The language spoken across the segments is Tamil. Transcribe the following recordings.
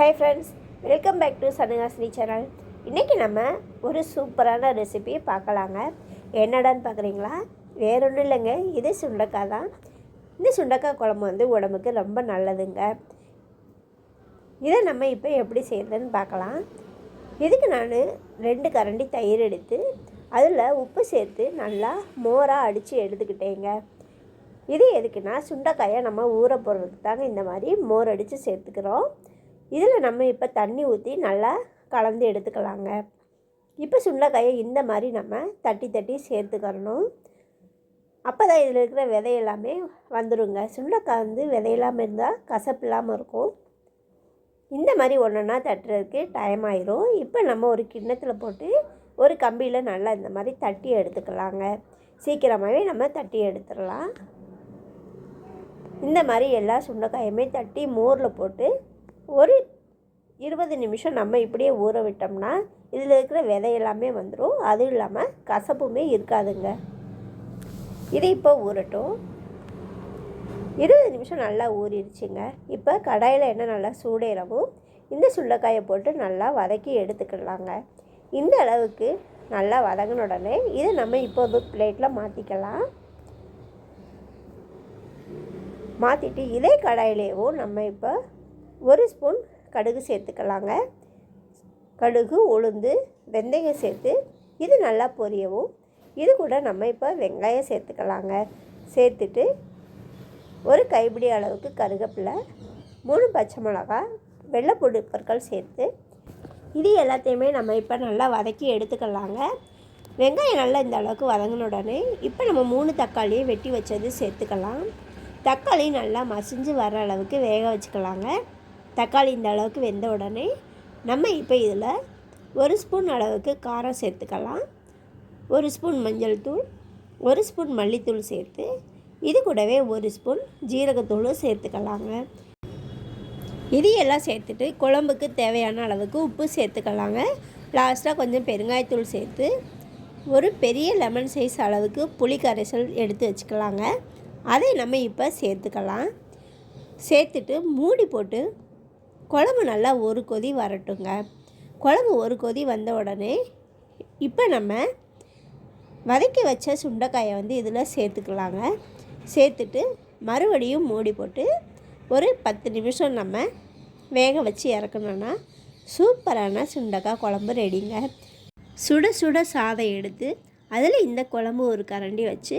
Hi friends welcome back to Sanakasini channel இன்றைக்கி நம்ம ஒரு சூப்பரான ரெசிபி பார்க்கலாங்க. என்னடான்னு பார்க்குறீங்களா? வேற ஒன்றும் இல்லைங்க. இது சுண்டக்காய் தான். இந்த சுண்டக்காய் குழம்பு வந்து உடம்புக்கு ரொம்ப நல்லதுங்க. இதை நம்ம இப்போ எப்படி செய்யறதுன்னு பார்க்கலாம். இதுக்கு நான் ரெண்டு கரண்டி தயிர் எடுத்து அதில் உப்பு சேர்த்து நல்லா மோராக அடித்து எடுத்துக்கிட்டேங்க. இது எதுக்குன்னா சுண்டைக்காயை நம்ம ஊற போடுறதுக்கு தாங்க இந்த மாதிரி மோர் அடித்து சேர்த்துக்கிறோம். இதில் நம்ம இப்போ தண்ணி ஊற்றி நல்லா கலந்து எடுத்துக்கலாங்க. இப்போ சுண்டைக்காயை இந்த மாதிரி நம்ம தட்டி தட்டி சேர்த்துக்கிறணும். அப்போ தான் இதில் இருக்கிற விதையெல்லாமே வந்துடுங்க சுண்டைக்காய் வந்து விதையில்லாமல் இருந்தால் கசப்பு இல்லாமல் இருக்கும். இந்த மாதிரி ஒன்றுனா தட்டுறதுக்கு டைம் ஆயிரும். இப்போ நம்ம ஒரு கிண்ணத்தில் போட்டு ஒரு கம்பியில் நல்லா இந்த மாதிரி தட்டி எடுத்துக்கலாங்க. சீக்கிரமாகவே நம்ம தட்டி எடுத்துடலாம். இந்த மாதிரி எல்லா சுண்டைக்காயுமே தட்டி மோரில் போட்டு ஒரு இருபது நிமிஷம் நம்ம இப்படியே ஊற விட்டோம்னா இதில் இருக்கிற விதையெல்லாமே வந்துடும் அதுவும் இல்லாமல் கசப்புமே இருக்காதுங்க. இது இப்போ ஊறட்டும். இருபது நிமிஷம் நல்லா ஊறிடுச்சுங்க. இப்போ கடாயில் என்ன நல்லா சூடேறவும் இந்த சுண்டைக்காயை போட்டு நல்லா வதக்கி எடுத்துக்கிடலாங்க இந்த அளவுக்கு நல்லா வதங்கின உடனே இதை நம்ம இப்போ ஒரு பிளேட்டில் மாற்றிக்கலாம். மாற்றிட்டு இதே கடாயிலேயும் நம்ம இப்போ ஒரு ஸ்பூன் கடுகு சேர்த்துக்கலாங்க. கடுகு உளுந்து வெந்தயம் சேர்த்து இது நல்லா பொரியவும். இது கூட நம்ம இப்போ வெங்காயம் சேர்த்துக்கலாங்க. சேர்த்துட்டு ஒரு கைப்பிடி அளவுக்கு கருகப்பில்லை மூணு பச்சை மிளகாய் வெள்ளைப்பூடு பொருட்கள் சேர்த்து இது எல்லாத்தையுமே நம்ம இப்போ நல்லா வதக்கி எடுத்துக்கலாங்க. வெங்காயம் நல்லா இந்த அளவுக்கு வதங்கின உடனே இப்போ நம்ம மூணு தக்காளியை வெட்டி வச்சது சேர்த்துக்கலாம். தக்காளி நல்லா மசிஞ்சு வர அளவுக்கு வேக வச்சுக்கலாங்க. தக்காளி இந்த அளவுக்கு வெந்த உடனே நம்ம இப்போ இதில் ஒரு ஸ்பூன் அளவுக்கு காரம் சேர்த்துக்கலாம். ஒரு ஸ்பூன் மஞ்சள் தூள் ஒரு ஸ்பூன் மல்லித்தூள் சேர்த்து இது கூடவே ஒரு ஸ்பூன் ஜீரகத்தூளும் சேர்த்துக்கலாங்க. இது எல்லாம் சேர்த்துட்டு குழம்புக்கு தேவையான அளவுக்கு உப்பு சேர்த்துக்கலாங்க. லாஸ்ட்டாக கொஞ்சம் பெருங்காயத்தூள் சேர்த்து ஒரு பெரிய லெமன் சைஸ் அளவுக்கு புளி கரைசல் எடுத்து வச்சுக்கலாங்க. அதை நம்ம இப்போ சேர்த்துக்கலாம். சேர்த்துட்டு மூடி போட்டு குழம்பு நல்லா ஒரு கொதி வரட்டுங்க. குழம்பு ஒரு கொதி வந்த உடனே இப்போ நம்ம வதக்கி வச்ச சுண்டைக்காயை வந்து இதில் சேர்த்துக்கலாங்க. சேர்த்துட்டு மறுபடியும் மூடி போட்டு ஒரு பத்து நிமிஷம் நம்ம வேக வச்சு இறக்கணுன்னா சூப்பரான சுண்டைக்காய் குழம்பு ரெடிங்க. சுட சுட சாதம் எடுத்து அதில் இந்த குழம்பு ஒரு கரண்டி வச்சு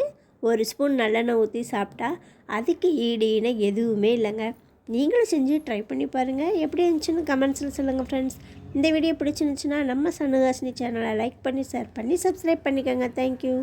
ஒரு ஸ்பூன் நல்லெண்ணெய் ஊற்றி சாப்பிட்டா அதுக்கு ஈடு இணை எதுவுமே இல்லைங்க. நீங்களும் செஞ்சு ட்ரை பண்ணி பாருங்கள் எப்படி இருந்துச்சுன்னு கமெண்ட்ஸில் சொல்லுங்கள் ஃப்ரெண்ட்ஸ் இந்த வீடியோ பிடிச்சிருந்துச்சுன்னா நம்ம சனுகாசினி சேனலை லைக் பண்ணி ஷேர் பண்ணி சப்ஸ்கிரைப் பண்ணிக்கோங்க. தேங்க்யூ